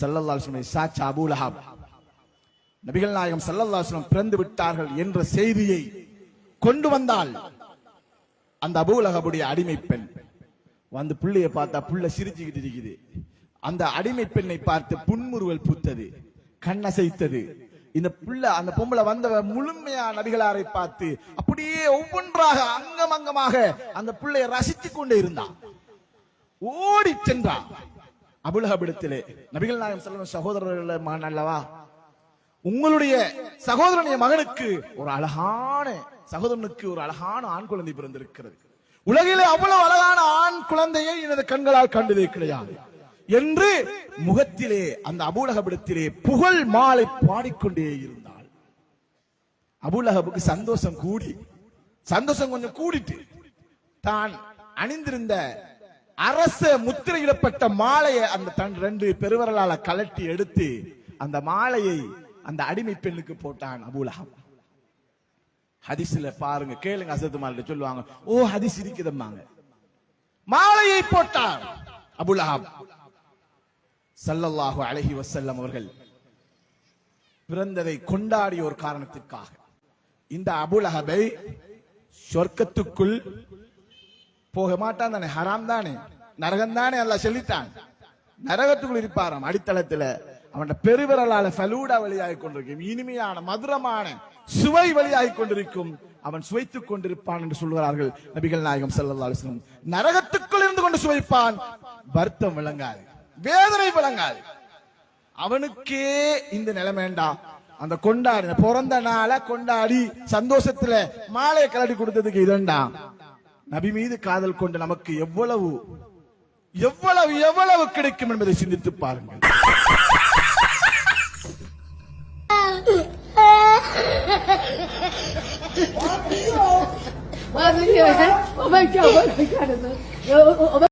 சல்லல்லாஹு சாச்சா அபூலஹாப் நபிகள் நாயகம் சல்லல்லாஹு பிறந்து விட்டார்கள் என்ற செய்தியை கொண்டு வந்தால் அந்த அபூலகபுடைய அடிமை பெண் வந்து புள்ளைய பார்த்தா புள்ள சிரிச்சுக்கிட்டு இருக்குது. அந்த அடிமை பெண்ணை பார்த்து புன்முறுவல் பூத்தது கண்ணசைத்தது. இந்த புள்ள அந்த பொம்பளை வந்த முழுமையா நபிகளாரை பார்த்து அப்படியே ஒவ்வொன்றாக அங்கம் அங்கமாக அந்த பிள்ளையை ரசித்துக் கொண்டே இருந்தான். ஓடி சென்றான். அபுலகபிடத்திலே நபிகள் நாயகம் செல்லும் சகோதரர்கள் மகன் அல்லவா? உங்களுடைய சகோதரனுடைய மகனுக்கு ஒரு அழகான சகோதரனுக்கு ஒரு அழகான ஆண் குழந்தை பிறந்திருக்கிறது. உலகிலே அவ்வளவு அழகான ஆண் குழந்தையை எனது கண்களால் கண்டதே கிடையாது என்று முகத்திலே அந்த அபுலகபிடத்திலே புகழ் மாலை பாடிக்கொண்டே இருந்தாள். அபுலகபுக்கு சந்தோஷம் கூடி சந்தோஷம் கொஞ்சம் கூடிட்டு தான் அணிந்திருந்த அரச முத்திரையிடப்பட்ட மாலையை அந்த தன் ரெண்டு பெருவரலால கலட்டி எடுத்து அந்த மாலையை அந்த அடிமை பெண்ணுக்கு போட்டான் அபூலகம் ஹதிசில பாருங்க கேளுங்க அசத்து மாலை சொல்லுவாங்க ஓ ஹதிஸ் இருக்குதம்மாங்க மாலையை போட்டார் அபுலஹாப் சல்லல்லாஹு அழகி வசல்லம் அவர்கள் பிறந்ததை கொண்டாடிய ஒரு காரணத்திற்காக இந்த அபுலஹபை சொர்க்கத்துக்குள் போக மாட்டான் தானே ஹராம் தானே நரகம் தானே எல்லாம் சொல்லிட்டான் நரகத்துக்குள் இருப்பாராம் அடித்தளத்துல. அவன் பெருவிரலால ஃபலூடா வழியாகிக் கொண்டிருக்கும். இனிமையான மதுரமான சுவை வழியாகிக் கொண்டிருக்கும். அவன் சுவைத்துக் கொண்டிருப்பான் என்று சொல்கிறார்கள் நபிகள் நாயகம் ஸல்லல்லாஹு அலைஹி நரகத்துக்குள் இருந்து கொண்டு சுவைப்பான். வருத்தம் விளங்காது. வேதனை விளங்காது. அவனுக்கே இந்த நிலைமேண்டா அந்த கொண்டாடி பிறந்த நாளை கொண்டாடி சந்தோஷத்துல மாலையை கலடி கொடுத்ததுக்கு இதண்டா நபி மீது காதல் கொண்ட நமக்கு எவ்வளவு எவ்வளவு எவ்வளவு கிடைக்கும் என்பதை சிந்தித்து பாருங்கள் Oh my god, oh my god, oh my god.